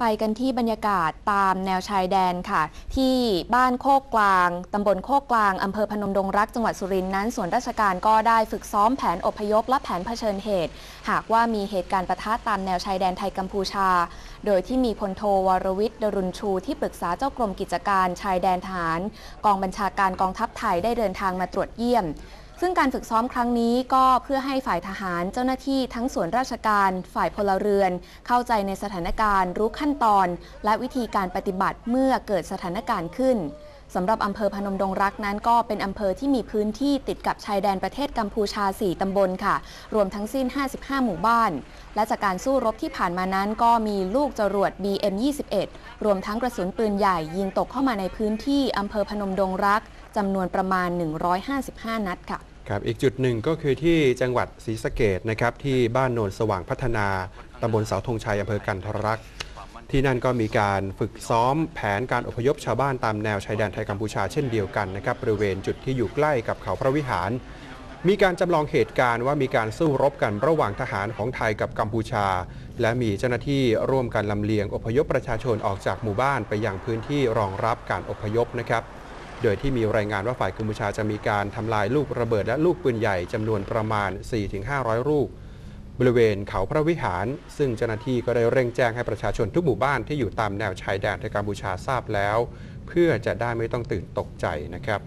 ไปกันที่บรรยากาศตามแนวชายแดนค่ะ ที่บ้านโคกกลางตำบลโคกกลางอำเภอพนมดงรักจังหวัดสุรินทร์นั้น ส่วนราชการก็ได้ฝึกซ้อมแผนอพยพและแผนเผชิญเหตุ หากว่ามีเหตุการณ์ประทะตามแนวชายแดนไทยกัมพูชา โดยที่มีพลโทวรวิทย์ดรุนชู ที่ปรึกษาเจ้ากรมกิจการชายแดนทหาร กองบัญชาการกองทัพไทยได้เดินทางมาตรวจเยี่ยม ซึ่งการฝึกซ้อมครั้งนี้ก็เพื่อให้ฝ่ายทหารเจ้าหน้าที่ทั้งส่วนราชการ ฝ่ายพลเรือน เข้าใจในสถานการณ์ รู้ขั้นตอน และวิธีการปฏิบัติเมื่อเกิดสถานการณ์ขึ้นสำหรับอำเภอพนมดงรักนั้นก็เป็นอำเภอที่มีพื้นที่ติดกับชายแดนประเทศกัมพูชา 4 ตำบลค่ะ รวมทั้งสิ้น 55 หมู่บ้าน และจากการสู้รบที่ผ่านมานั้นก็มีลูกจรวด BM21 รวมทั้งกระสุนปืนใหญ่ยิงตกเข้ามาในพื้นที่อำเภอพนมดงรัก จำนวนประมาณ 155 นัดค่ะ ครับ อีกจุดหนึ่งก็คือที่จังหวัดศรีสะเกดนะครับ ที่บ้านโนนสว่างพัฒนาตำบลเสาธงชัยอำเภอกันทรรักษ์ที่นั่นก็มีการฝึกซ้อมแผนการอพยพชาวบ้านตามแนวชายแดนไทยกัมพูชาเช่นเดียวกันนะครับบริเวณจุดที่อยู่ใกล้กับเขาพระวิหาร มีการจำลองเหตุการณ์ว่ามีการสู้รบกันระหว่างทหารของไทยกับกัมพูชา และมีเจ้าหน้าที่ร่วมกันลำเลียงอพยพประชาชนออกจากหมู่บ้านไปยังพื้นที่รองรับการอพยพนะครับ โดยที่มีรายงานว่าฝ่ายกัมพูชาจะมีการทำลายลูกระเบิดและลูกปืนใหญ่จำนวนประมาณ 4-500 ลูก บริเวณเขาพระวิหาร ซึ่งเจ้าหน้าที่ก็ได้เร่งแจ้งให้ประชาชนทุกหมู่บ้านที่อยู่ตามแนวชายแดนไทยกัมพูชาทราบแล้ว เพื่อจะได้ไม่ต้องตื่นตกใจนะครับ